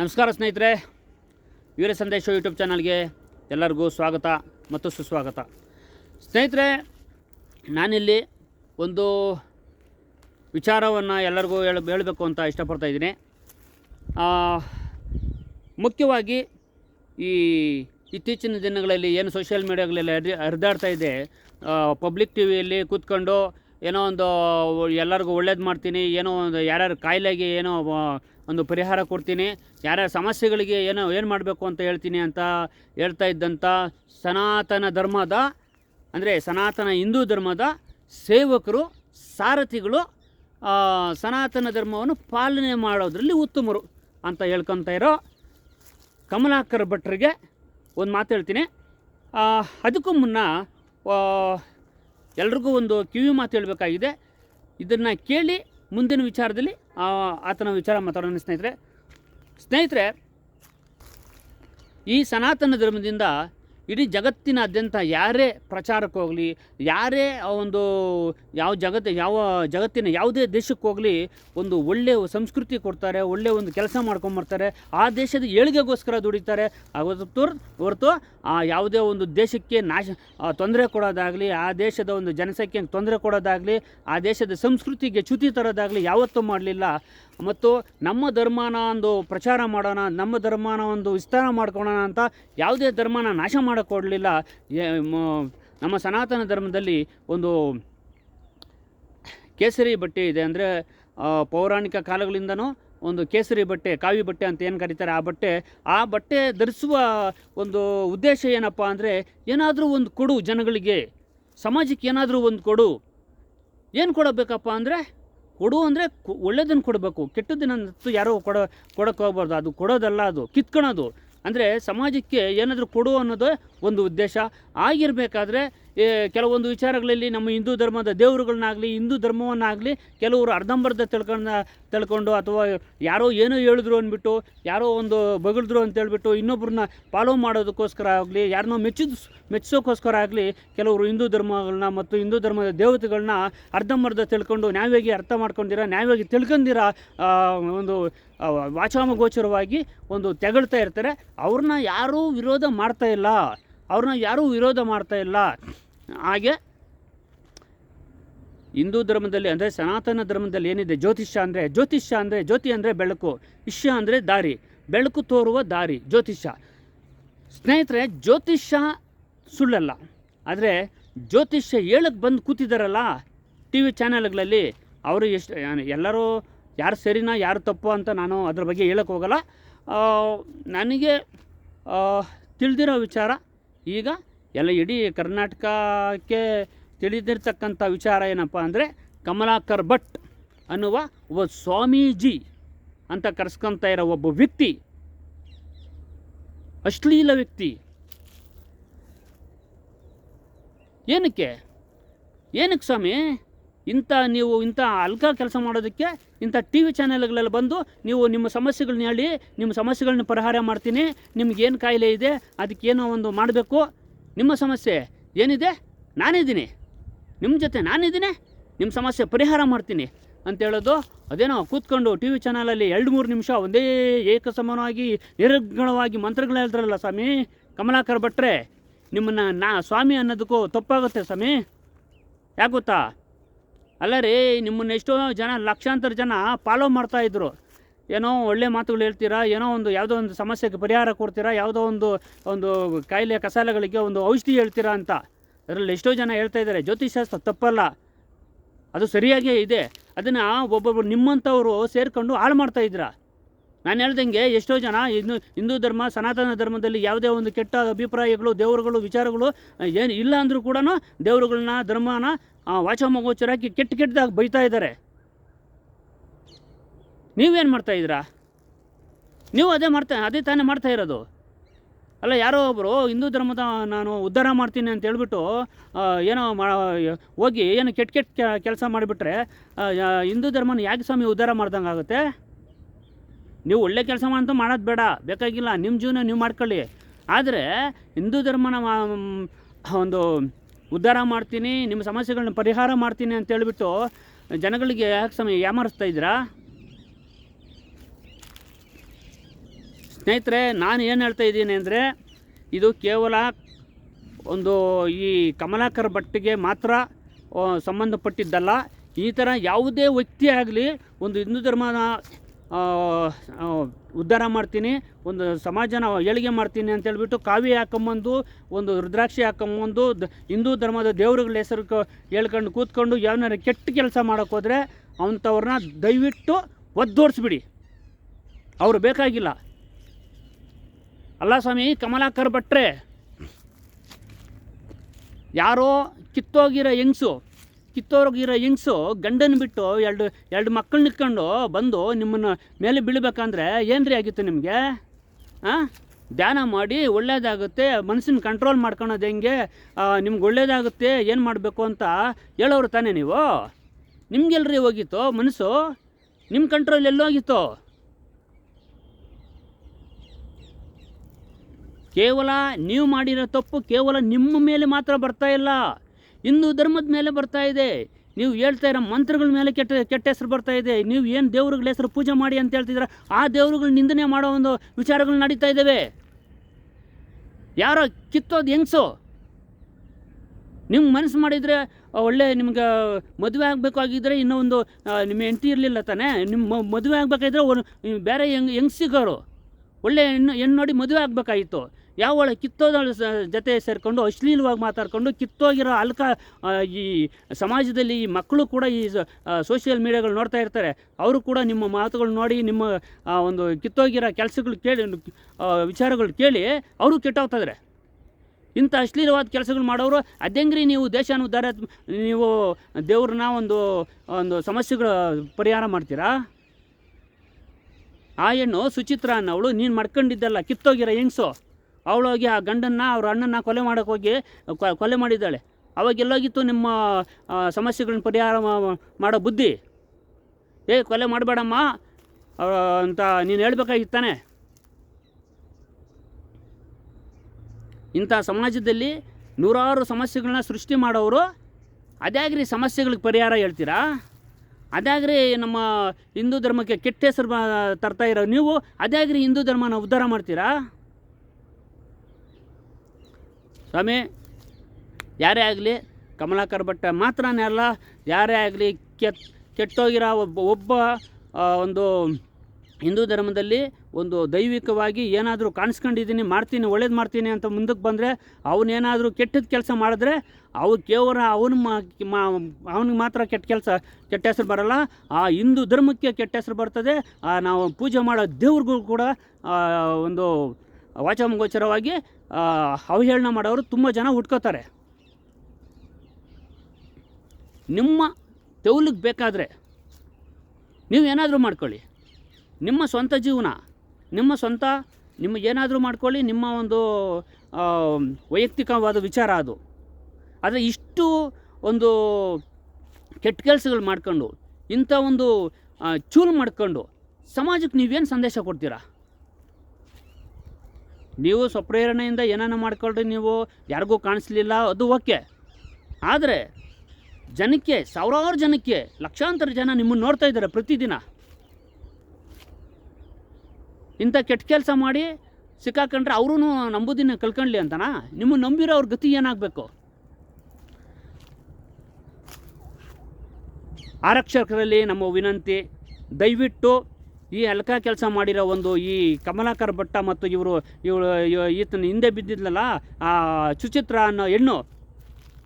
ನಮಸ್ಕಾರ ಸ್ನೇಹಿತರೆ, ವೀರ ಸಂದೇಶ ಯೂಟ್ಯೂಬ್ ಚಾನಲ್ಗೆ ಎಲ್ಲರಿಗೂ ಸ್ವಾಗತ ಮತ್ತು ಸುಸ್ವಾಗತ. ಸ್ನೇಹಿತರೆ, ನಾನಿಲ್ಲಿ ಒಂದು ವಿಚಾರವನ್ನು ಎಲ್ಲರಿಗೂ ಹೇಳ, ಹೇಳಬೇಕು ಅಂತ ಇಷ್ಟಪಡ್ತಾ ಇದ್ದೀನಿ. ಮುಖ್ಯವಾಗಿ ಈ ಇತ್ತೀಚಿನ ದಿನಗಳಲ್ಲಿ ಏನು ಸೋಷಿಯಲ್ ಮೀಡಿಯಾಗಳೆಲ್ಲ ಹರಿ ಹರಿದಾಡ್ತಾ ಇದೆ ಪಬ್ಲಿಕ್ ಟಿ ವಿಯಲ್ಲಿ ಕೂತ್ಕೊಂಡು ಏನೋ ಒಂದು ಎಲ್ಲರಿಗೂ ಒಳ್ಳೇದು ಮಾಡ್ತೀನಿ, ಏನೋ ಒಂದು ಯಾರ್ಯಾರು ಕಾಯಿಲೆಗೆ ಏನೋ ಒಂದು ಪರಿಹಾರ ಕೊಡ್ತೀನಿ. ಯಾರ್ಯಾರ ಸಮಸ್ಯೆಗಳಿಗೆ ಏನೋ, ಏನು ಮಾಡಬೇಕು ಅಂತ ಹೇಳ್ತೀನಿ ಅಂತ ಹೇಳ್ತಾ ಇದ್ದಂಥ ಸನಾತನ ಧರ್ಮದ, ಅಂದರೆ ಸನಾತನ ಹಿಂದೂ ಧರ್ಮದ ಸೇವಕರು, ಸಾರಥಿಗಳು ಸನಾತನ ಧರ್ಮವನ್ನು ಪಾಲನೆ ಮಾಡೋದ್ರಲ್ಲಿ ಉತ್ತಮರು ಅಂತ ಹೇಳ್ಕೊತ ಇರೋ ಕಮಲಾಕರ್ ಭಟ್ರಿಗೆ ಒಂದು ಮಾತು ಹೇಳ್ತೀನಿ. ಅದಕ್ಕೂ ಮುನ್ನ ಎಲ್ರಿಗೂ ಒಂದು ಕಿವಿ ಮಾತು ಹೇಳಬೇಕಾಗಿದೆ. ಇದನ್ನು ಕೇಳಿ ಮುಂದಿನ ವಿಚಾರದಲ್ಲಿ ಆತನ ವಿಚಾರ ಮಾತಾಡೋಣ ಸ್ನೇಹಿತರೆ. ಸ್ನೇಹಿತರೆ ಈ ಸನಾತನ ಧರ್ಮದಿಂದ ಇಡೀ ಜಗತ್ತಿನಾದ್ಯಂತ ಯಾರೇ ಪ್ರಚಾರಕ್ಕೋಗಲಿ ಯಾರೇ ಆ ಒಂದು ಯಾವ ಜಗತ್ತು ಯಾವ ಜಗತ್ತಿನ ಯಾವುದೇ ದೇಶಕ್ಕೆ ಹೋಗಲಿ, ಒಂದು ಒಳ್ಳೆಯ ಸಂಸ್ಕೃತಿ ಕೊಡ್ತಾರೆ ಒಳ್ಳೆಯ ಒಂದು ಕೆಲಸ ಮಾಡ್ಕೊಂಬರ್ತಾರೆ, ಆ ದೇಶದ ಏಳಿಗೆಗೋಸ್ಕರ ದುಡಿತಾರೆ ಹೊರತು ಹೊರತು ಆ ಯಾವುದೇ ಒಂದು ದೇಶಕ್ಕೆ ನಾಶ ತೊಂದರೆ ಕೊಡೋದಾಗಲಿ, ಆ ದೇಶದ ಒಂದು ಜನಸಂಖ್ಯೆಗೆ ತೊಂದರೆ ಕೊಡೋದಾಗಲಿ, ಆ ದೇಶದ ಸಂಸ್ಕೃತಿಗೆ ಚ್ಯುತಿ ತರೋದಾಗಲಿ ಯಾವತ್ತೂ ಮಾಡಲಿಲ್ಲ. ಮತ್ತು ನಮ್ಮ ಧರ್ಮನ ಒಂದು ಪ್ರಚಾರ ಮಾಡೋಣ, ನಮ್ಮ ಧರ್ಮನ ಒಂದು ವಿಸ್ತಾರ ಮಾಡ್ಕೊಳ್ಳೋಣ ಅಂತ ಯಾವುದೇ ಧರ್ಮನ ನಾಶ ಮಾಡೋಕ್ಕೊಡಲಿಲ್ಲ ನಮ್ಮ ಸನಾತನ ಧರ್ಮದಲ್ಲಿ ಒಂದು ಕೇಸರಿ ಬಟ್ಟೆ ಇದೆ ಅಂದರೆ ಪೌರಾಣಿಕ ಕಾಲಗಳಿಂದನೂ ಒಂದು ಕೇಸರಿ ಬಟ್ಟೆ, ಕಾವಿ ಬಟ್ಟೆ ಅಂತ ಏನು ಕರೀತಾರೆ ಆ ಬಟ್ಟೆ ಆ ಬಟ್ಟೆ ಧರಿಸುವ ಒಂದು ಉದ್ದೇಶ ಏನಪ್ಪ ಅಂದರೆ, ಏನಾದರೂ ಒಂದು ಕೊಡು ಜನಗಳಿಗೆ. ಸಮಾಜಕ್ಕೆ ಏನಾದರೂ ಒಂದು ಕೊಡು. ಏನು ಕೊಡಬೇಕಪ್ಪ ಅಂದರೆ, ಕೊಡು ಅಂದರೆ ಒಳ್ಳೆಯದನ್ನು ಕೊಡಬೇಕು. ಕೆಟ್ಟದ್ದನ್ನು ಯಾರೋ ಕೊಡೋ, ಕೊಡೋಕ್ಕೆ ಹೋಗ್ಬಾರ್ದು. ಅದು ಕೊಡೋದಲ್ಲ ಅದು, ಕಿತ್ಕೊಳೋದು. ಅಂದರೆ ಸಮಾಜಕ್ಕೆ ಏನಾದರೂ ಕೊಡು ಅನ್ನೋದು ಒಂದು ಉದ್ದೇಶ. ಆಗಿರಬೇಕಾದ್ರೆ ಕೆಲವೊಂದು ವಿಚಾರಗಳಲ್ಲಿ ನಮ್ಮ ಹಿಂದೂ ಧರ್ಮದ ದೇವರುಗಳನ್ನಾಗಲಿ, ಹಿಂದೂ ಧರ್ಮವನ್ನಾಗಲಿ ಕೆಲವರು ಅರ್ಧಂಬರ್ಧ ತಿಳ್ಕೊಂಡ, ತಿಳ್ಕೊಂಡು ಅಥವಾ ಯಾರೋ ಏನೋ ಹೇಳಿದ್ರು ಅಂದ್ಬಿಟ್ಟು, ಯಾರೋ ಒಂದು ಬಗಳಿದ್ರು ಅಂತ ಇನ್ನೊಬ್ಬರನ್ನ ಫಾಲೋ ಮಾಡೋದಕ್ಕೋಸ್ಕರ ಆಗಲಿ, ಯಾರನ್ನೋ ಮೆಚ್ಚಿದ ಮೆಚ್ಚಿಸೋಕ್ಕೋಸ್ಕರ ಆಗಲಿ ಕೆಲವರು ಹಿಂದೂ ಧರ್ಮಗಳನ್ನ ಮತ್ತು ಹಿಂದೂ ಧರ್ಮದ ದೇವತೆಗಳನ್ನ ಅರ್ಧಂಬರ್ಧ ತಿಳ್ಕೊಂಡು ನ್ಯಾಯವಾಗಿ ಅರ್ಥ ಮಾಡ್ಕೊಂಡಿರೋ, ನ್ಯಾಯವಾಗಿ ತಿಳ್ಕೊಂಡಿರ ಒಂದು ವಾಚಾಮಗೋಚರವಾಗಿ ಒಂದು ತೆಗಳ್ತಾ ಇರ್ತಾರೆ. ಅವ್ರನ್ನ ಯಾರೂ ವಿರೋಧ ಮಾಡ್ತಾ ಇಲ್ಲ. ಅವ್ರನ್ನ ಯಾರೂ ವಿರೋಧ ಮಾಡ್ತಾ ಇಲ್ಲ. ಹಾಗೆ ಹಿಂದೂ ಧರ್ಮದಲ್ಲಿ ಅಂದರೆ ಸನಾತನ ಧರ್ಮದಲ್ಲಿ ಏನಿದೆ? ಜ್ಯೋತಿಷ್ಯ ಅಂದರೆ ಜ್ಯೋತಿಷ್ಯ ಅಂದರೆ ಜ್ಯೋತಿ ಅಂದರೆ ಬೆಳಕು ಇಷ್ಯ ಅಂದರೆ ದಾರಿ, ಬೆಳಕು ತೋರುವ ದಾರಿ, ಜ್ಯೋತಿಷ್ಯ. ಸ್ನೇಹಿತರೆ, ಜ್ಯೋತಿಷ್ಯ ಸುಳ್ಳಲ್ಲ. ಆದರೆ ಜ್ಯೋತಿಷ್ಯ ಹೇಳಕ್ಕೆ ಬಂದು ಕೂತಿದ್ದಾರಲ್ಲ ಟಿ ವಿ ಚಾನೆಲ್ಗಳಲ್ಲಿ, ಅವರು ಎಷ್ಟು ಎಲ್ಲರೂ ಯಾರು ಸರಿನಾ, ಯಾರು ತಪ್ಪು ಅಂತ ನಾನು ಅದ್ರ ಬಗ್ಗೆ ಹೇಳಕ್ಕೆ ಹೋಗಲ್ಲ. ನನಗೆ ತಿಳಿದಿರೋ ವಿಚಾರ ಈಗ ಎಲ್ಲ ಇಡೀ ಕರ್ನಾಟಕಕ್ಕೆ ತಿಳಿದಿರ್ತಕ್ಕಂಥ ವಿಚಾರ ಏನಪ್ಪ ಅಂದರೆ ಕಮಲಾಕರ್ ಭಟ್ ಅನ್ನುವ ಒಬ್ಬ ಸ್ವಾಮೀಜಿ ಅಂತ ಕರೆಸ್ಕೊತ ಇರೋ ಒಬ್ಬ ವ್ಯಕ್ತಿ, ಅಶ್ಲೀಲ ವ್ಯಕ್ತಿ. ಏನಕ್ಕೆ? ಏನಕ್ಕೆ ಸ್ವಾಮಿ? ಇಂಥ ನೀವು ಇಂಥ ಅಲ್ಕ ಕೆಲಸ ಮಾಡೋದಕ್ಕೆ ಇಂಥ ಟಿ ವಿ ಚಾನೆಲ್ಗಳಲ್ಲಿ ಬಂದು ನೀವು ನಿಮ್ಮ ಸಮಸ್ಯೆಗಳನ್ನ ಹೇಳಿ, ನಿಮ್ಮ ಸಮಸ್ಯೆಗಳನ್ನ ಪರಿಹಾರ ಮಾಡ್ತೀನಿ ನಿಮ್ಗೇನು ಕಾಯಿಲೆ ಇದೆ, ಅದಕ್ಕೇನೋ ಒಂದು ಮಾಡಬೇಕು. ನಿಮ್ಮ ಸಮಸ್ಯೆ ಏನಿದೆ? ನಾನಿದ್ದೀನಿ. ನಿಮ್ಮ ಜೊತೆ ನಾನಿದ್ದೀನಿ, ನಿಮ್ಮ ಸಮಸ್ಯೆ ಪರಿಹಾರ ಮಾಡ್ತೀನಿ ಅಂತ ಹೇಳೋದು ಅದೇನೋ ಕೂತ್ಕೊಂಡು ಟಿ ವಿ ಚಾನಲಲ್ಲಿ ಎರಡು ಮೂರು ನಿಮಿಷ ಒಂದೇ ಏಕಸಮಾನವಾಗಿ ನಿರರ್ಗಣವಾಗಿ ಮಂತ್ರಗಳು ಹೇಳ್ತಾರಲ್ಲ ಸ್ವಾಮಿ, ಕಮಲಾಕರ್ ಭಟ್ರೆ, ನಿಮ್ಮನ್ನು ನಾ ಸ್ವಾಮಿ ಅನ್ನೋದಕ್ಕೂ ತಪ್ಪಾಗುತ್ತೆ ಸ್ವಾಮಿ. ಯಾಕೆ ಗೊತ್ತಾ? ಅಲ್ಲ ರೀ, ನಿಮ್ಮನ್ನ ಎಷ್ಟೋ ಜನ, ಲಕ್ಷಾಂತರ ಜನ ಫಾಲೋ ಮಾಡ್ತಾಯಿದ್ರು ಏನೋ ಒಳ್ಳೆ ಮಾತುಗಳು ಹೇಳ್ತೀರಾ, ಏನೋ ಒಂದು ಯಾವುದೋ ಒಂದು ಸಮಸ್ಯೆಗೆ ಪರಿಹಾರ ಕೊಡ್ತೀರಾ, ಯಾವುದೋ ಒಂದು ಒಂದು ಕಾಯಿಲೆ ಕಸಾಲೆಗಳಿಗೆ ಒಂದು ಔಷಧಿ ಹೇಳ್ತೀರಾ ಅಂತ. ಅದರಲ್ಲಿ ಎಷ್ಟೋ ಜನ ಹೇಳ್ತಾ ಇದ್ದಾರೆ ಜ್ಯೋತಿಷಾಸ್ತ್ರ ತಪ್ಪಲ್ಲ. ಅದು ಸರಿಯಾಗೇ ಇದೆ. ಅದನ್ನು ಒಬ್ಬೊಬ್ಬರು ನಿಮ್ಮಂಥವರು ಸೇರಿಕೊಂಡು ಹಾಳು ಮಾಡ್ತಾ ಇದ್ದೀರಾ? ನಾನು ಹೇಳ್ದಂಗೆ ಎಷ್ಟೋ ಜನ ಇನ್ನು ಹಿಂದೂ ಧರ್ಮ, ಸನಾತನ ಧರ್ಮದಲ್ಲಿ ಯಾವುದೇ ಒಂದು ಕೆಟ್ಟ ಅಭಿಪ್ರಾಯಗಳು, ದೇವರುಗಳು, ವಿಚಾರಗಳು ಏನು ಇಲ್ಲ ಅಂದರೂ ಕೂಡ ದೇವರುಗಳನ್ನ, ಧರ್ಮನ ವಾಚಮಗೋಚರಾಗಿ ಕೆಟ್ಟ ಕೆಟ್ಟದಾಗಿ ಬೈತಾ ಇದ್ದಾರೆ. ನೀವೇನು ಮಾಡ್ತಾ ಇದ್ದೀರಾ? ನೀವು ಅದೇ ಮಾಡ್ತಾ, ಅದೇ ತಾನೇ ಮಾಡ್ತಾ ಇರೋದು. ಅಲ್ಲ, ಯಾರೋ ಒಬ್ಬರು ಹಿಂದೂ ಧರ್ಮದ ನಾನು ಉದ್ಧಾರ ಮಾಡ್ತೀನಿ ಅಂತ ಹೇಳ್ಬಿಟ್ಟು ಏನೋ ಹೋಗಿ ಏನು ಕೆಟ್ಟ ಕೆಟ್ಟ ಕೆಲಸ ಮಾಡಿಬಿಟ್ರೆ ಹಿಂದೂ ಧರ್ಮನ ಯಾಕೆ ಸ್ವಾಮಿ ಉದ್ಧಾರ ಮಾಡ್ದಂಗೆ ಆಗುತ್ತೆ ನೀವು ಒಳ್ಳೆ ಕೆಲಸ ಮಾಡಂತೂ ಮಾಡೋದು ಬೇಡ, ಬೇಕಾಗಿಲ್ಲ ನಿಮ್ಮ ಜೀವನ ನೀವು ಮಾಡ್ಕೊಳ್ಳಿ. ಆದರೆ ಹಿಂದೂ ಧರ್ಮನ ಒಂದು ಉದ್ಧಾರ ಮಾಡ್ತೀನಿ, ನಿಮ್ಮ ಸಮಸ್ಯೆಗಳನ್ನ ಪರಿಹಾರ ಮಾಡ್ತೀನಿ ಅಂತ ಹೇಳಿಬಿಟ್ಟು ಜನಗಳಿಗೆ ಯಾಕೆ ಸಮಯ ಯಾಮಾರಿಸ್ತಾ ಇದ್ದೀರಾ? ಸ್ನೇಹಿತರೆ, ನಾನು ಏನು ಹೇಳ್ತಾ ಇದ್ದೀನಿ ಅಂದರೆ, ಇದು ಕೇವಲ ಒಂದು ಈ ಕಮಲಾಕರ್ ಭಟ್ಟಿಗೆ ಮಾತ್ರ ಸಂಬಂಧಪಟ್ಟಿದ್ದಲ್ಲ. ಈ ಥರ ಯಾವುದೇ ವ್ಯಕ್ತಿ ಆಗಲಿ, ಒಂದು ಹಿಂದೂ ಧರ್ಮನ ಉದ್ಧಾರ ಮಾಡ್ತೀನಿ, ಒಂದು ಸಮಾಜನ ಏಳಿಗೆ ಮಾಡ್ತೀನಿ ಅಂತ ಹೇಳ್ಬಿಟ್ಟು ಕಾವಿ ಹಾಕೊಂಬಂದು, ಒಂದು ರುದ್ರಾಕ್ಷಿ ಹಾಕೊಂಬಂದು, ದ, ಹಿಂದೂ ಧರ್ಮದ ದೇವ್ರಗಳ ಹೆಸರು ಹೇಳ್ಕೊಂಡು ಕೂತ್ಕೊಂಡು ಯಾವನಾರು ಕೆಟ್ಟ ಕೆಲಸ ಮಾಡೋಕೆ ಹೋದರೆ ಅಂಥವ್ರನ್ನ ದಯವಿಟ್ಟು ಒದ್ದೋಡಿಸ್ಬಿಡಿ ಅವರು ಬೇಕಾಗಿಲ್ಲ. ಅಲ್ಲ ಸ್ವಾಮಿ, ಕಮಲಾಕರ್ ಭಟ್ರೆ, ಯಾರೋ ಕಿತ್ತೋಗಿರೋ ಹೆಂಗ್ಸು ಕಿತ್ತೋಗಿರೋ ಹೆಂಗ್ಸು ಗಂಡನ ಬಿಟ್ಟು ಎರಡು ಎರಡು ಮಕ್ಕಳನ್ನ ಇಟ್ಕೊಂಡು ಬಂದು ನಿಮ್ಮನ್ನು ಮೇಲೆ ಬೀಳ್ಬೇಕಂದ್ರೆ ರೀ ಆಗಿತ್ತು ನಿಮಗೆ? ಹಾಂ ಧ್ಯಾನ ಮಾಡಿ ಒಳ್ಳೇದಾಗುತ್ತೆ ಮನಸ್ಸಿನ ಕಂಟ್ರೋಲ್ ಮಾಡ್ಕೊಳೋದು ಹೆಂಗೆ ನಿಮ್ಗೆ ಒಳ್ಳೇದಾಗುತ್ತೆ, ಏನು ಮಾಡಬೇಕು ಅಂತ ಹೇಳೋರು ತಾನೇ ನೀವು? ನಿಮ್ಗೆಲ್ರಿ ಹೋಗಿತ್ತು ಮನಸ್ಸು ನಿಮ್ಮ ಕಂಟ್ರೋಲ್ ಎಲ್ಲೋಗಿತ್ತು ಕೇವಲ ನೀವು ಮಾಡಿರೋ ತಪ್ಪು ಕೇವಲ ನಿಮ್ಮ ಮೇಲೆ ಮಾತ್ರ ಬರ್ತಾ ಇಲ್ಲ. ಹಿಂದೂ ಧರ್ಮದ ಮೇಲೆ ಬರ್ತಾ ಇದೆ. ನೀವು ಹೇಳ್ತಾ ಇರೋ ಮಂತ್ರಗಳ ಮೇಲೆ ಕೆಟ್ಟ ಕೆಟ್ಟ ಹೆಸರು ಬರ್ತಾ ಇದೆ. ನೀವು ಏನು ದೇವ್ರುಗಳ ಹೆಸರು ಪೂಜೆ ಮಾಡಿ ಅಂತ ಹೇಳ್ತಿದ್ರೆ ಆ ದೇವ್ರುಗಳ ನಿಂದನೆ ಮಾಡೋ ಒಂದು ವಿಚಾರಗಳು ನಡೀತಾ ಇದ್ದಾವೆ. ಯಾರೋ ಕಿತ್ತೋದು ಹೆಂಗ್ಸು? ನಿಮ್ಮ ಮನಸ್ಸು ಮಾಡಿದರೆ ಒಳ್ಳೆ ನಿಮ್ಗೆ ಮದುವೆ ಆಗಬೇಕಾಗಿದ್ದರೆ ಇನ್ನೂ ಒಂದು ನಿಮ್ಮ ಹೆಂಡತಿ ಇರಲಿಲ್ಲ ತಾನೇ? ನಿಮ್ಮ ಮದುವೆ ಆಗಬೇಕಾದ್ರೆ ಬೇರೆ ಹೆಂಗ್ ಹೆಂಗ್ ಸಿಗೋರು ಒಳ್ಳೆ ಹೆಣ್ಣು ಹೆಣ್ಣು ನೋಡಿ ಮದುವೆ ಆಗಬೇಕಾಗಿತ್ತು ಯಾವ ಒಳ್ಳೆ ಕಿತ್ತೋದಳ ಜೊತೆ ಸೇರಿಕೊಂಡು ಅಶ್ಲೀಲವಾಗಿ ಮಾತಾಡಿಕೊಂಡು ಕಿತ್ತೋಗಿರೋ ಅಲ್ಕ ಈ ಸಮಾಜದಲ್ಲಿ ಈ ಮಕ್ಕಳು ಕೂಡ ಈ ಸೋಷಿಯಲ್ ಮೀಡಿಯಾಗಳು ನೋಡ್ತಾ ಇರ್ತಾರೆ. ಅವರು ಕೂಡ ನಿಮ್ಮ ಮಾತುಗಳು ನೋಡಿ, ನಿಮ್ಮ ಒಂದು ಕಿತ್ತೋಗಿರೋ ಕೆಲಸಗಳು ಕೇಳಿ ವಿಚಾರಗಳು ಕೇಳಿ ಅವರು ಕೆಟ್ಟೋಗ್ತಿದ್ದಾರೆ ಇಂಥ ಅಶ್ಲೀಲವಾದ ಕೆಲಸಗಳು ಮಾಡೋರು ಅದೆಂಗ್ರಿ ನೀವು ದೇಶನ ಉದ್ಧಾರ ನೀವು ದೇವ್ರನ್ನ ಒಂದು ಒಂದು ಸಮಸ್ಯೆಗಳ ಪರಿಹಾರ ಮಾಡ್ತೀರಾ? ಆ ಹೆಣ್ಣು ಸುಚಿತ್ರ ಅನ್ನೋಳು ನೀನು ಮಾಡ್ಕೊಂಡಿದ್ದಲ್ಲ, ಕಿತ್ತೋಗಿರೋ ಹೆಂಗ್ಸು? ಅವಳೋಗಿ ಆ ಗಂಡನ್ನ, ಅವ್ರ ಅಣ್ಣನ ಕೊಲೆ ಮಾಡೋಕ್ಕೋಗಿ ಕೊಲೆ ಮಾಡಿದ್ದಾಳೆ. ಅವಾಗ ಎಲ್ಲೋಗಿತ್ತು ನಿಮ್ಮ ಸಮಸ್ಯೆಗಳನ್ನ ಪರಿಹಾರ ಮಾಡೋ ಬುದ್ಧಿ? ಏ, ಕೊಲೆ ಮಾಡಬೇಡಮ್ಮ. ಅಂತ ನೀನು ಹೇಳ್ಬೇಕಾಗಿತ್ತಾನೆ ಇಂಥ ಸಮಾಜದಲ್ಲಿ ನೂರಾರು ಸಮಸ್ಯೆಗಳನ್ನ ಸೃಷ್ಟಿ ಮಾಡೋರು ಅದ್ಯಾಗ್ರಿ ಸಮಸ್ಯೆಗಳಿಗೆ ಪರಿಹಾರ ಹೇಳ್ತೀರಾ? ಅದಾಗ್ರಿ ನಮ್ಮ ಹಿಂದೂ ಧರ್ಮಕ್ಕೆ ಕೆಟ್ಟ ಹೆಸರು ತರ್ತಾ ಇರೋ ನೀವು, ಅದ್ಯಾಗ್ರಿ ಹಿಂದೂ ಧರ್ಮನ ಉದ್ಧಾರ ಮಾಡ್ತೀರಾ? ಸ್ವಾಮಿ, ಯಾರೇ ಆಗಲಿ ಕಮಲಾಕರ್ ಭಟ್ಟ ಮಾತ್ರನೇ ಅಲ್ಲ, ಯಾರೇ ಆಗಲಿ ಕೆತ್ ಕೆಟ್ಟೋಗಿರೋ ಒಬ್ಬ ಒಬ್ಬ ಒಂದು ಹಿಂದೂ ಧರ್ಮದಲ್ಲಿ ಒಂದು ದೈವಿಕವಾಗಿ ಏನಾದರೂ ಕಾಣಿಸ್ಕೊಂಡಿದ್ದೀನಿ, ಮಾಡ್ತೀನಿ, ಒಳ್ಳೇದು ಮಾಡ್ತೀನಿ ಅಂತ ಮುಂದಕ್ಕೆ ಬಂದರೆ ಅವನೇನಾದರೂ ಕೆಟ್ಟದ ಕೆಲಸ ಮಾಡಿದ್ರೆ ಅವು ಕೇವಲ ಅವನು ಅವನಿಗೆ ಮಾತ್ರ ಕೆಟ್ಟ ಕೆಲಸ, ಕೆಟ್ಟ ಹೆಸರು ಬರಲ್ಲ. ಆ ಹಿಂದೂ ಧರ್ಮಕ್ಕೆ ಕೆಟ್ಟ ಹೆಸರು ಬರ್ತದೆ. ನಾವು ಪೂಜೆ ಮಾಡೋ ದೇವ್ರಿಗೂ ಕೂಡ ಒಂದು ವಾಚಾಮಗೋಚರವಾಗಿ ಅವಹೇಳನ ಮಾಡೋರು ತುಂಬ ಜನ ಹುಟ್ಕೋತಾರೆ ನಿಮ್ಮ ತೆವಲಿಗೆ ಬೇಕಾದರೆ ನೀವು ಏನಾದರೂ ಮಾಡ್ಕೊಳ್ಳಿ. ನಿಮ್ಮ ಸ್ವಂತ ಜೀವನ, ನಿಮ್ಮ ಸ್ವಂತ ನಿಮ್ಮ ಏನಾದರೂ ಮಾಡ್ಕೊಳ್ಳಿ, ನಿಮ್ಮ ಒಂದು ವೈಯಕ್ತಿಕವಾದ ವಿಚಾರ ಅದು. ಆದರೆ ಇಷ್ಟು ಒಂದು ಕೆಟ್ಟ ಕೆಲಸಗಳು ಮಾಡ್ಕೊಂಡು, ಇಂಥ ಒಂದು ಚೂಲು ಮಾಡ್ಕೊಂಡು ಸಮಾಜಕ್ಕೆ ನೀವೇನು ಸಂದೇಶ ಕೊಡ್ತೀರಾ? ನೀವು ಸ್ವಪ್ರೇರಣೆಯಿಂದ ಏನನ್ನ ಮಾಡ್ಕೊಳ್ರಿ ನೀವು, ಯಾರಿಗೂ ಕಾಣಿಸ್ಲಿಲ್ಲ, ಅದು ಓಕೆ. ಆದರೆ, ಜನಕ್ಕೆ, ಸಾವಿರಾರು ಜನಕ್ಕೆ, ಲಕ್ಷಾಂತರ ಜನ ನಿಮ್ಮನ್ನು ನೋಡ್ತಾ ಇದ್ದಾರೆ ಪ್ರತಿದಿನ. ಇಂಥ ಕೆಟ್ಟ ಕೆಲಸ ಮಾಡಿ ಸಿಕ್ಕಾಕೊಂಡ್ರೆ ಅವರೂ ನಂಬುದಿನ ಕಲ್ಕೊಳ್ಳಿ ಅಂತನಾ? ನಿಮ್ಮನ್ನು ನಂಬಿರೋ ಅವ್ರ ಗತಿ ಏನಾಗಬೇಕು? ಆರಕ್ಷಕರಲ್ಲಿ ನಮ್ಮ ವಿನಂತಿ, ದಯವಿಟ್ಟು ಈ ಅಲ್ಕ ಕೆಲಸ ಮಾಡಿರೋ ಒಂದು ಈ ಕಮಲಾಕರ್ ಭಟ್ಟ ಮತ್ತು ಇವರು, ಇವಳು ಈತನ ಹಿಂದೆ ಬಿದ್ದಿದ್ಲಲ್ಲ, ಆ ಸುಚಿತ್ರ ಅನ್ನೋ ಹೆಣ್ಣು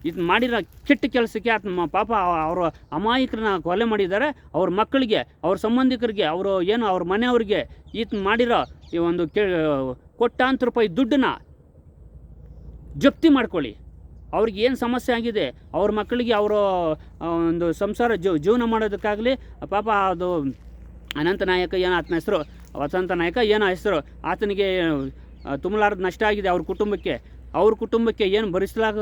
ಇದು ಮಾಡಿರೋ ಕೆಟ್ಟ ಕೆಲಸಕ್ಕೆ ಆತ ಪಾಪ ಅವರು ಅಮಾಯಕರನ್ನ ಕೊಲೆ ಮಾಡಿದ್ದಾರೆ. ಅವ್ರ ಮಕ್ಕಳಿಗೆ, ಅವ್ರ ಸಂಬಂಧಿಕರಿಗೆ, ಅವರು ಏನು, ಅವ್ರ ಮನೆಯವ್ರಿಗೆ ಈತನ ಮಾಡಿರೋ ಈ ಒಂದು ಕೆ ಕೋಟ್ಯಾಂತರ ರೂಪಾಯಿ ದುಡ್ಡನ್ನ ಜಪ್ತಿ ಮಾಡ್ಕೊಳ್ಳಿ. ಅವ್ರಿಗೆ ಏನು ಸಮಸ್ಯೆ ಆಗಿದೆ, ಅವ್ರ ಮಕ್ಕಳಿಗೆ ಅವರು ಒಂದು ಸಂಸಾರ ಜೀವ ಜೀವನ ಮಾಡೋದಕ್ಕಾಗಲಿ, ಪಾಪ ಅದು ಅನಂತ ನಾಯಕ ಏನು ಆತನ ಹೆಸರು? ವಸಂತ ನಾಯಕ ಏನು ಹೆಸರು? ಆತನಿಗೆ ತುಂಬಲಾರದ ನಷ್ಟ ಆಗಿದೆ ಅವ್ರ ಕುಟುಂಬಕ್ಕೆ. ಅವ್ರ ಕುಟುಂಬಕ್ಕೆ ಏನು ಭರಿಸಲಾಗ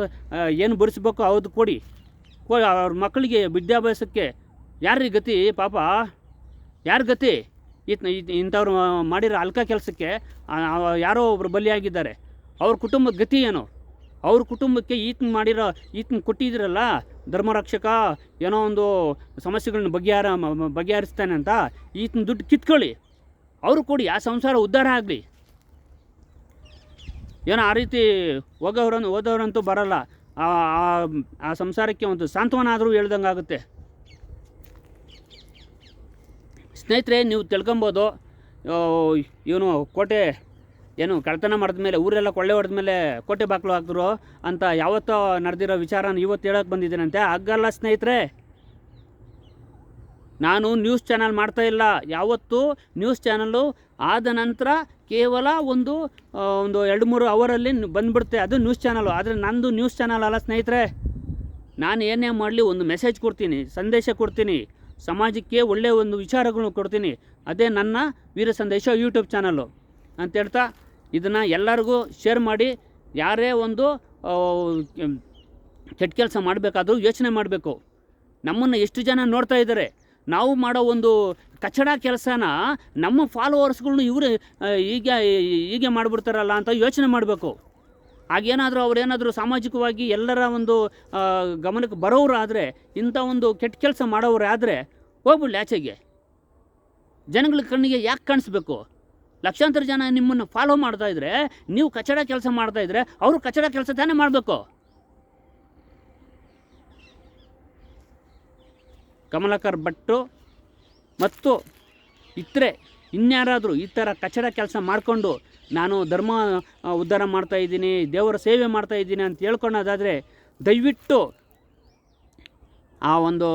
ಏನು ಭರಿಸ್ಬೇಕು ಅವ್ರದ್ದು ಕೊಡಿ. ಕೊ, ಅವ್ರ ಮಕ್ಕಳಿಗೆ ವಿದ್ಯಾಭ್ಯಾಸಕ್ಕೆ ಯಾರ್ರೀ ಗತಿ ಪಾಪ? ಯಾರ ಗತಿ? ಈತ ಇಂಥವ್ರು ಮಾಡಿರೋ ಅಲ್ಕ ಕೆಲಸಕ್ಕೆ ಯಾರೋ ಒಬ್ಬರು ಬಲಿಯಾಗಿದ್ದಾರೆ. ಅವ್ರ ಕುಟುಂಬದ ಗತಿ ಏನು? ಅವ್ರ ಕುಟುಂಬಕ್ಕೆ ಈತನ ಮಾಡಿರೋ, ಈತನ ಕೊಟ್ಟಿದ್ರಲ್ಲ, ಧರ್ಮರಕ್ಷಕ, ಏನೋ ಒಂದು ಸಮಸ್ಯೆಗಳನ್ನ ಬಗೆಹಾರ, ಬಗೆಹರಿಸ್ತಾನೆ ಅಂತ, ಈತನ ದುಡ್ಡು ಕಿತ್ಕೊಳ್ಳಿ. ಅವರು ಕೊಡಿ, ಆ ಸಂಸಾರ ಉದ್ಧಾರ ಆಗಲಿ. ಏನೋ ಆ ರೀತಿ ಹೋಗೋವ್ರನ್ನು ಓದೋರಂತೂ ಬರಲ್ಲ. ಆ ಸಂಸಾರಕ್ಕೆ ಒಂದು ಸಾಂತ್ವನ ಆದರೂ ಹೇಳ್ದಂಗೆ ಆಗುತ್ತೆ. ಸ್ನೇಹಿತರೆ, ನೀವು ತಿಳ್ಕೊಬೋದು ಇವನು ಕೋಟೆ ಏನು ಕಳ್ತನ ಮಾಡಿದ ಮೇಲೆ ಊರೆಲ್ಲ ಕೊಳ್ಳೆ ಹೊಡೆದ ಮೇಲೆ ಕೋಟೆ ಬಾಕ್ಲು ಹಾಕಿದ್ರು ಅಂತ ಯಾವತ್ತೋ ನಡೆದಿರೋ ವಿಚಾರನ ಇವತ್ತು ಹೇಳೋಕೆ ಬಂದಿದ್ದೀನಂತೆ. ಹಗ್ಗಲ್ಲ ಸ್ನೇಹಿತರೆ. ನಾನು ನ್ಯೂಸ್ ಚಾನಲ್ ಮಾಡ್ತಾ ಇಲ್ಲ. ಯಾವತ್ತು ನ್ಯೂಸ್ ಚಾನಲ್ಲು ಆದ ನಂತರ ಕೇವಲ ಒಂದು ಒಂದು ಎರಡು ಮೂರು ಅವರಲ್ಲಿ ಬಂದುಬಿಡುತ್ತೆ. ಅದು ನ್ಯೂಸ್ ಚಾನಲು ಆದರೆ ನಂದು ನ್ಯೂಸ್ ಚಾನಲ್ ಅಲ್ಲ ಸ್ನೇಹಿತರೆ. ನಾನು ಏನೇ ಮಾಡಲಿ ಒಂದು ಮೆಸೇಜ್ ಕೊಡ್ತೀನಿ, ಸಂದೇಶ ಕೊಡ್ತೀನಿ, ಸಮಾಜಕ್ಕೆ ಒಳ್ಳೆಯ ಒಂದು ವಿಚಾರಗಳನ್ನು ಕೊಡ್ತೀನಿ. ಅದೇ ನನ್ನ ವೀರ ಸಂದೇಶ ಯೂಟ್ಯೂಬ್ ಚಾನಲ್ಲು ಅಂತ ಹೇಳ್ತಾ ಇದನ್ನು ಎಲ್ಲರಿಗೂ ಶೇರ್ ಮಾಡಿ, ಯಾರೇ ಒಂದು ಕೆಟ್ಟ ಕೆಲಸ ಮಾಡಬೇಕಾದ್ರೂ ಯೋಚನೆ ಮಾಡಬೇಕು. ನಮ್ಮನ್ನು ಎಷ್ಟು ಜನ ನೋಡ್ತಾ ಇದ್ದಾರೆ? ನಾವು ಮಾಡೋ ಒಂದು ಕಚಡ ಕೆಲಸನ ನಮ್ಮ ಫಾಲೋವರ್ಸ್ಗಳ್ನು ಇವರು ಹೀಗೆ ಹೀಗೆ ಮಾಡಿಬಿಡ್ತಾರಲ್ಲ ಅಂತ ಯೋಚನೆ ಮಾಡಬೇಕು. ಹಾಗೇನಾದರೂ ಅವರೇನಾದರೂ ಸಾಮಾಜಿಕವಾಗಿ ಎಲ್ಲರ ಒಂದು ಗಮನಕ್ಕೆ ಬರೋರು ಆದರೆ ಇಂಥ ಒಂದು ಕೆಟ್ಟ ಕೆಲಸ ಮಾಡೋರು ಆದರೆ ಆಚೆಗೆ. ಜನಗಳ ಕಣ್ಣಿಗೆ ಯಾಕೆ ಕಾಣಿಸ್ಬೇಕು? ಲಕ್ಷಾಂತರ ಜನ ನಿಮ್ಮನ್ನು ಫಾಲೋ ಮಾಡ್ತಾ ಇದ್ರೆ, ನೀವು ಕಚಡ ಕೆಲಸ ಮಾಡ್ತಾ ಇದ್ರೆ ಅವರು ಕಚಡ ಕೆಲಸ ತಾನೇ ಮಾಡಬೇಕು. ಕಮಲಾಕರ್ ಭಟ್ಟು ಮತ್ತು ಇತರೆ, ಇನ್ಯಾರಾದರೂ ಈ ಥರ ಕಚಡ ಕೆಲಸ ಮಾಡಿಕೊಂಡು ನಾನು ಧರ್ಮ ಉದ್ಧಾರ ಮಾಡ್ತಾ ಇದ್ದೀನಿ, ದೇವರ ಸೇವೆ ಮಾಡ್ತಾ ಇದ್ದೀನಿ ಅಂತ ಹೇಳ್ಕೊಳೋದಾದರೆ ದಯವಿಟ್ಟು ಆ ಒಂದು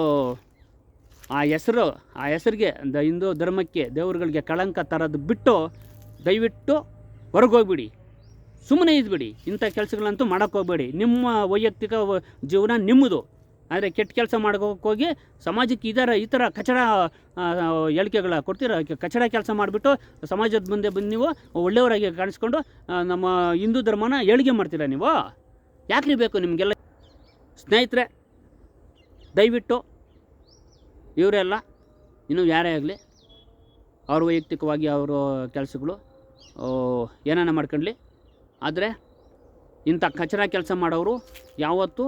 ಆ ಹೆಸರು, ಆ ಹೆಸರಿಗೆ ದ ಹಿಂದೂ ಧರ್ಮಕ್ಕೆ ದೇವರುಗಳಿಗೆ ಕಳಂಕ ತರೋದು ಬಿಟ್ಟು ದಯವಿಟ್ಟು ಹೊರಗೋಗ್ಬಿಡಿ. ಸುಮ್ಮನೆ ಇದ್ಬಿಡಿ. ಇಂಥ ಕೆಲಸಗಳಂತೂ ಮಾಡೋಕ್ಕೋಗ್ಬೇಡಿ ನಿಮ್ಮ ವೈಯಕ್ತಿಕ ಜೀವನ ನಿಮ್ಮದು. ಆದರೆ ಕೆಟ್ಟ ಕೆಲಸ ಮಾಡೋಕ್ಕೋಗಿ ಸಮಾಜಕ್ಕೆ ಇದರ ಈ ಥರ ಕಚಡ ಹೇಳಿಕೆಗಳ ಕೊಡ್ತೀರ? ಕಚಡ ಕೆಲಸ ಮಾಡಿಬಿಟ್ಟು ಸಮಾಜದ ಮುಂದೆ ಬಂದು ನೀವು ಒಳ್ಳೆಯವರಾಗಿ ಕಾಣಿಸ್ಕೊಂಡು ನಮ್ಮ ಹಿಂದೂ ಧರ್ಮನ ಏಳಿಗೆ ಮಾಡ್ತೀರಾ ನೀವು? ಯಾಕ್ರಿ ಬೇಕು ನಿಮಗೆಲ್ಲ? ಸ್ನೇಹಿತರೆ, ದಯವಿಟ್ಟು ಇವರೆಲ್ಲ ಇನ್ನು ಯಾರೇ ಆಗಲಿ ಅವ್ರ ವೈಯಕ್ತಿಕವಾಗಿ ಅವರ ಕೆಲಸಗಳು ಏನಾನ ಮಾಡ್ಕೊಳ್ಳಿ ಆದರೆ ಇಂಥ ಕಚರ ಕೆಲಸ ಮಾಡೋರು ಯಾವತ್ತೂ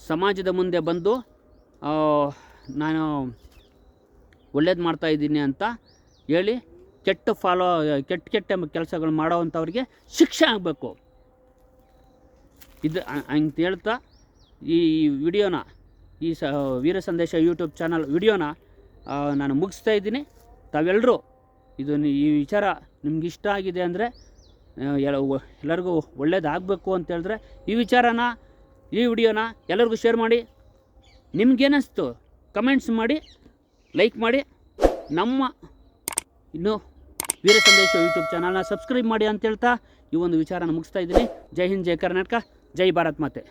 ಸಮಾಜದ ಮುಂದೆ ಬಂದು ನಾನು ಒಳ್ಳೇದು ಮಾಡ್ತಾ ಇದ್ದೀನಿ ಅಂತ ಹೇಳಿ ಕೆಟ್ಟ ಫಾಲೋ, ಕೆಟ್ಟ ಕೆಟ್ಟ ಕೆಲಸಗಳು ಮಾಡೋವಂಥವ್ರಿಗೆ ಶಿಕ್ಷೆ ಆಗಬೇಕು. ಇದು ಹಂಗೆ ಹೇಳ್ತಾ ಈ ವಿಡಿಯೋನ ಈ ಸ, ವೀರ ಸಂದೇಶ ಯೂಟ್ಯೂಬ್ ಚಾನಲ್ ವಿಡಿಯೋನ ನಾನು ಮುಗಿಸ್ತಾ ಇದ್ದೀನಿ. ತಾವೆಲ್ಲರೂ ಇದು ಈ ವಿಚಾರ ನಿಮ್ಗೆ ಇಷ್ಟ ಆಗಿದೆ ಅಂದರೆ ಎಲ್ಲರಿಗೂ ಒಳ್ಳೇದಾಗಬೇಕು ಅಂತ ಹೇಳಿದ್ರೆ, ಈ ವಿಚಾರನ, ಈ ವಿಡಿಯೋನ ಎಲ್ಲರಿಗೂ ಶೇರ್ ಮಾಡಿ. ನಿಮ್ಗೇನಿಸ್ತು ಕಮೆಂಟ್ಸ್ ಮಾಡಿ, ಲೈಕ್ ಮಾಡಿ. ನಮ್ಮ ಇನ್ನು ವೀರ ಸಂದೇಶ ಯೂಟ್ಯೂಬ್ ಚಾನಲ್ನ ಸಬ್ಸ್ಕ್ರೈಬ್ ಮಾಡಿ ಅಂತ ಹೇಳ್ತಾ ಈ ಒಂದು ವಿಚಾರನ ಮುಗಿಸ್ತಾ ಇದ್ದೀನಿ. ಜೈ ಹಿಂದ್, ಜೈ ಕರ್ನಾಟಕ, ಜೈ ಭಾರತ್ ಮಾತೆ.